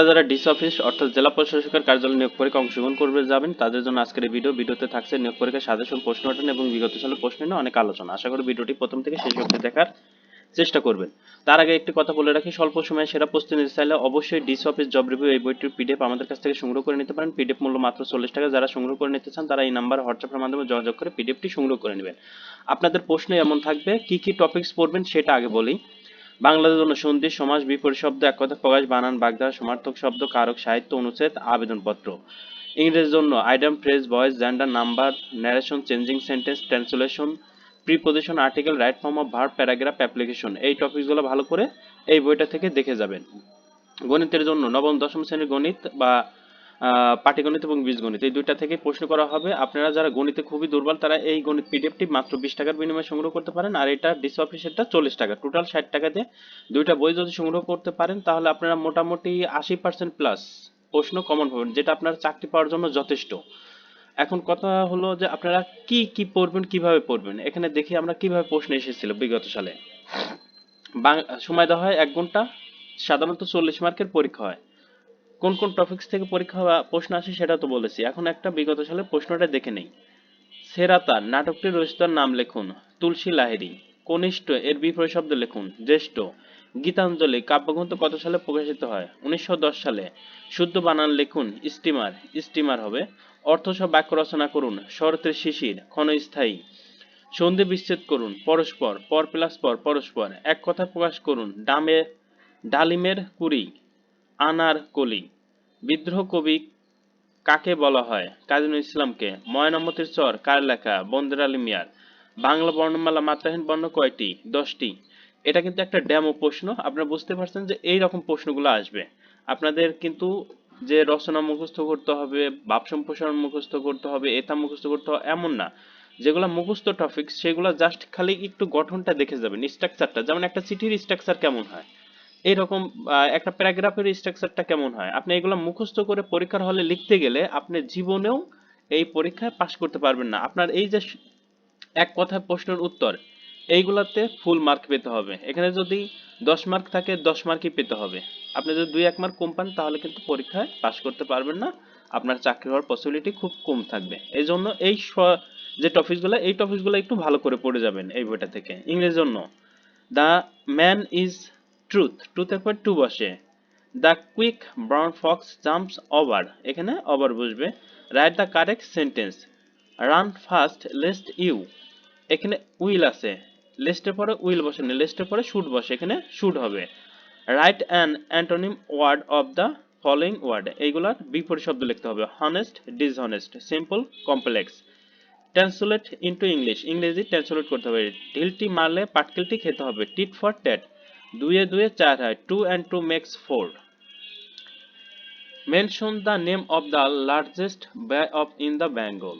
আপনারা যারা DC office অর্থাৎ জেলা প্রশাসকের কার্যালয় নিয়োগ পরীক্ষা অংশগ্রহণ করবে যাবেন, তাদের জন্য আজকের ভিডিও ভিডিওতে থাকছে নিয়োগ পরীক্ষার সাজেশন, প্রশ্ন ওঠান এবং বিগত সালের প্রশ্ন নিয়ে অনেক আলোচনা। আশা করি ভিডিওটি প্রথম থেকে শেষ অবধি দেখার চেষ্টা করবেন। তার আগে একটি কথা বলে রাখি, স্বল্প সময়ে সেরা প্রস্তুতি নিতে চাইলে অবশ্যই ডিসি অফিস জব রিভিউ এই বইটির পিডিএফ আমাদের কাছ থেকে সংগ্রহ করে নিতে পারেন। পিডিএফ মূল্য মাত্র চল্লিশ টাকা। যারা সংগ্রহ করে নিতে চান, তারা এই নাম্বার হোয়াটসঅ্যাপের মাধ্যমে যোগাযোগ করে পিডিএফটি সংগ্রহ করে নেবেন। আপনাদের প্রশ্ন এমন থাকবে, কি কি টপিকস পড়বেন সেটা আগে বলি। বাংলার জন্য সন্ধি সমাজ বিপরীত শব্দ এক কথা প্রকাশ, বানান বাগধারা সমার্থক শব্দ, কারক, সাহিত্য অনুচ্ছেদ, আবেদনপত্র। ইংরেজির জন্য idiom, phrase, voice, gender, number, narration, changing sentence, translation, preposition, article, right form of verb, paragraph, application. এই টপিকসগুলো ভালো করে এই বইটা থেকে দেখে যাবেন। গণিতের জন্য নবম, দশম শ্রেণির গণিত বা পাটিগণিত এবং বীজগণিত, এই দুইটা থেকে প্রশ্ন করা হবে। আপনারা যারা গণিতে খুবই দুর্বল, তারা এই গণিত পিডিএফটি মাত্র বিশ টাকার বিনিময়ে সংগ্রহ করতে পারেন, আর এটা ডিস অফিসেরটা চল্লিশ টাকা। টোটাল ষাট টাকা দিয়ে দুইটা বই যদি সংগ্রহ করতে পারেন, তাহলে আপনারা মোটামুটি আশি পার্সেন্ট প্লাস প্রশ্ন কমন পাবেন, যেটা আপনার চাকরি পাওয়ার জন্য যথেষ্ট। এখন কথা হলো যে আপনারা কি কি পড়বেন, কীভাবে পড়বেন? এখানে দেখি আমরা কীভাবে প্রশ্ন এসেছিল বিগত সালে। সময় দেওয়া হয় এক ঘণ্টা, সাধারণত চল্লিশ মার্কের পরীক্ষা হয়। কোন কোন টপিকস থেকে পরীক্ষা প্রশ্ন আসে সেটা তো বলেছি। এখন একটা বিগত সালে প্রশ্নটা দেখে নেই। সেরাতা নাটকটির রচিতার নাম লিখুন, তুলসী লাহিড়ী। কনিষ্ঠ এর বিপরীত শব্দ লিখুন, জ্যেষ্ঠ। গীতাঞ্জলি কাব্যগ্রন্থ কত সালে প্রকাশিত হয়? উনিশশো দশ সালে। শুদ্ধ বানান লিখুন, স্টিমার। স্টিমার হবে অর্থসহ বাক্য রচনা করুন, শরতের শিশির, ক্ষণস্থায়ী। সন্ধি বিচ্ছেদ করুন, পরস্পর, পর প্লাস পর, পরস্পর। এক কথা প্রকাশ করুন, ডামে, ডালিমের কুড়ি। আনার কলি। বিদ্রোহ কবি কাকে বলা হয়? কাজী নজরুল ইসলামকে। ময়নামতির চর, কার লেখা? বন্দের আলী মিয়ার। বাংলা বর্ণমালা মাত্রাহীন বর্ণ কয়টি? দশটি। এটা কিন্তু একটা ডেমো প্রশ্ন। আপনারা বুঝতে পারছেন যে এই রকম প্রশ্নগুলো আসবে। আপনাদের কিন্তু যে রচনা মুখস্থ করতে হবে ভাব সম্প্রসারণ মুখস্থ করতে হবে, এটা মুখস্থ করতে হবে, এমন না। যেগুলো মুখস্থ টপিক সেগুলো জাস্ট খালি একটু গঠনটা দেখে যাবেন। স্ট্রাকচারটা যেমন একটা চিঠির স্ট্রাকচার কেমন হয়? এইরকম আহ, একটা প্যারাগ্রাফের স্ট্রাকচারটা কেমন হয়? আপনি এগুলো মুখস্থ করে পরীক্ষার হলে লিখতে গেলে আপনি জীবনেও এই পরীক্ষায় পাশ করতে পারবেন না। আপনার এই যে এক কথায় প্রশ্নের উত্তর এইগুলাতে ফুল মার্ক পেতে হবে। এখানে যদি দশ মার্ক থাকে দশ মার্কই পেতে হবে। আপনি যদি দুই এক মার্ক কম পান তাহলে কিন্তু পরীক্ষায় পাশ করতে পারবেন না। আপনার চাকরি হওয়ার পসিবিলিটি খুব কম থাকবে। এই জন্য এই যে টপিকসগুলো এই টপিকসগুলো একটু ভালো করে পড়ে যাবেন এই বইটা থেকে। ইংরেজির জন্য দ্য ম্যান ইজ ট্রুথ ট্রুথের পর টু বসে। The quick brown fox jumps over এখানে ওভার বসবে। Right the correct sentence run fast lest you এখানে উইল আছে। লিস্টের পরে উইল বসে না লিস্টের পরে শুড বসে, এখানে শুড হবে। Right an antonym word of the following word এইগুলার বিপরীত শব্দ লিখতে হবে। Honest dishonest simple complex translate into English ইংরেজি ট্রান্সলেট করতে হবে। ঢিলটি মারলে, পাটকেলটি খেতে হবে। টিট ফর ট্যাট দুয়ে দুয়ে চার হয় two and two makes four mention the name of the largest bay of in the Bengal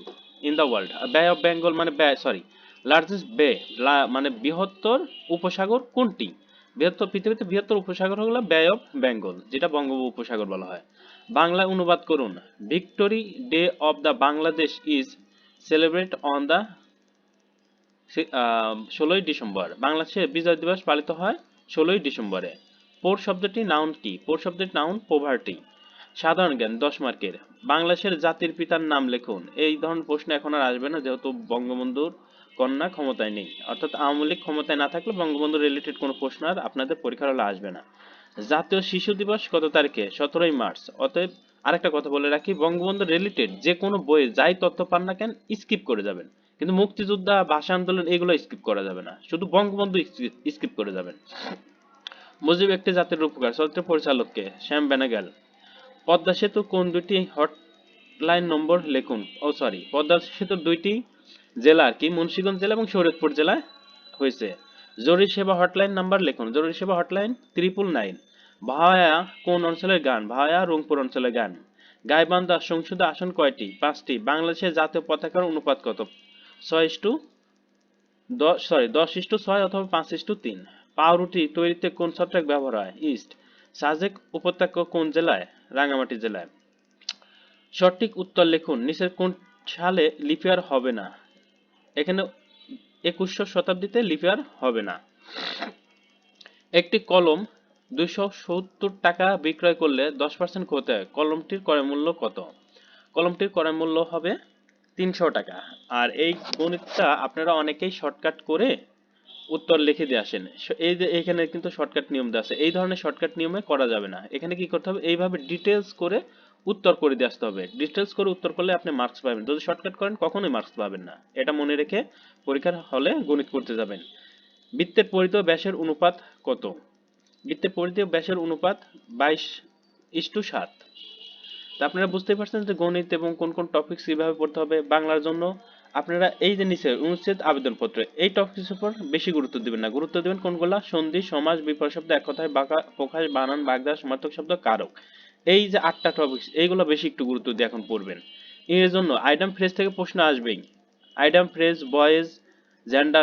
in the world bay of Bengal মানে বে সরি লার্জেস্ট বে মানে বৃহত্তর উপসাগর কোনটি? বৃহত্তর পৃথিবীতে বৃহত্তর উপসাগর হলো বে অফ বেঙ্গল যেটা বঙ্গোপ উপসাগর বলা হয়। বাংলায় অনুবাদ করুন victory day of the Bangladesh is celebrate on the ষোলোই ডিসেম্বর, বাংলাদেশে বিজয় দিবস পালিত হয় ষোলোই ডিসেম্বরে। পোর শব্দটি নাউন কি? পোর শব্দটি নাউন পোভার্টি সাধারণ জ্ঞান, দশ মার্কের। বাংলাদেশের জাতির পিতার নাম লিখুন। এই ধরনের প্রশ্ন এখন আর আসবে না, যেহেতু বঙ্গবন্ধুর কন্যা ক্ষমতায় নেই। অর্থাৎ আওয়ামী লীগ ক্ষমতায় না থাকলে বঙ্গবন্ধু রিলেটেড কোনো প্রশ্ন আর আপনাদের পরীক্ষার হলে আসবে না। জাতীয় শিশু দিবস কত তারিখে? সতেরোই মার্চ। অতএব আরেকটা কথা বলে রাখি, বঙ্গবন্ধু রিলেটেড যে কোনো বইয়ে যাই তথ্য পান না কেন স্কিপ করে যাবেন। কিন্তু মুক্তিযোদ্ধা, ভাষা আন্দোলন এগুলো স্কিপ করা যাবে না। শুধু বঙ্গবন্ধু স্কিপ করে যাবেন। মুজিব একটি জাতির রূপকার চলচ্চিত্র পরিচালককে, শ্যাম বেনাগেল পদ্মা সেতু কোন দুটি হটলাইন নম্বর লিখুন? ও সরি পদ্মা সেতুর দুইটি জেলার কি, মুন্সিগঞ্জ জেলা এবং শরীয়তপুর জেলায় হয়েছে। জরুরি সেবা হটলাইন নাম্বার লিখুন। জরুরি সেবা হটলাইন ত্রিপুল নাইন ভায়া কোন অঞ্চলের গান? ভায়া রংপুর অঞ্চলের গান। গাইবান্ধা সংসদে আসন কয়টি? পাঁচটি। বাংলাদেশের জাতীয় পতাকার অনুপাত কত? ছয় ইস্টু দশ সরি দশ ইস্টু ছয় অথবা পাঁচ ইস্টু তিন। পাউরুটি তৈরিতে কোন ছত্রাক ব্যবহার হয়? ইস্ট। সাজেক উপত্যকা কোন জেলায়? জেলায়। সঠিক উত্তর লিখুন। নিচের কোন সালে লিপিয়ার হবে না? এখানে একুশশো শতাব্দীতে লিপিয়ার হবে না। একটি কলম দুইশো সত্তর টাকা বিক্রয় করলে দশ পার্সেন্ট ক্ষতি হয়। কলমটির ক্রয় মূল্য কত? কলমটির ক্রয় মূল্য হবে তিনশো টাকা। আর এই গণিতটা আপনারা অনেকেই শর্টকাট করে উত্তর লিখে দিয়ে আসেন। এই যে এখানে কিন্তু শর্টকাট নিয়ম দেওয়া আছে। এই ধরনের শর্টকাট নিয়মে করা যাবে না। এখানে কি করতে হবে? এইভাবে ডিটেলস করে উত্তর করে দিয়ে আসতে হবে। ডিটেলস করে উত্তর করলে আপনি মার্কস পাবেন। যদি শর্টকাট করেন, কখনোই মার্কস পাবেন না। এটা মনে রেখে পরীক্ষার হলে গণিত করতে যাবেন। বৃত্তের পরিধ ব্যাসের অনুপাত কত? বৃত্তের পরিধ ব্যাসের অনুপাত বাইশ ইস টু সাত। তা আপনারা বুঝতে পারছেন যে গণিত এবং কোন কোন টপিকস কীভাবে পড়তে হবে বাংলার জন্য। আপনারা এই যে নিচে অনুচ্ছেদ আবেদনপত্র, এই টপিকস উপর বেশি গুরুত্ব দিবেন না। গুরুত্ব দিবেন কোনগুলা? সন্ধি, সমাজ, বিপরীত শব্দ, এক কথায় বাঁকা, প্রকাশ, বানান, বাগদা, সমার্থক শব্দ, কারক। এই যে আটটা টপিকস এইগুলো বেশি একটু গুরুত্ব দিয়ে এখন পড়বেন। এর জন্য আইটেম ফ্রেজ থেকে প্রশ্ন আসবেই। Item phrase boys gender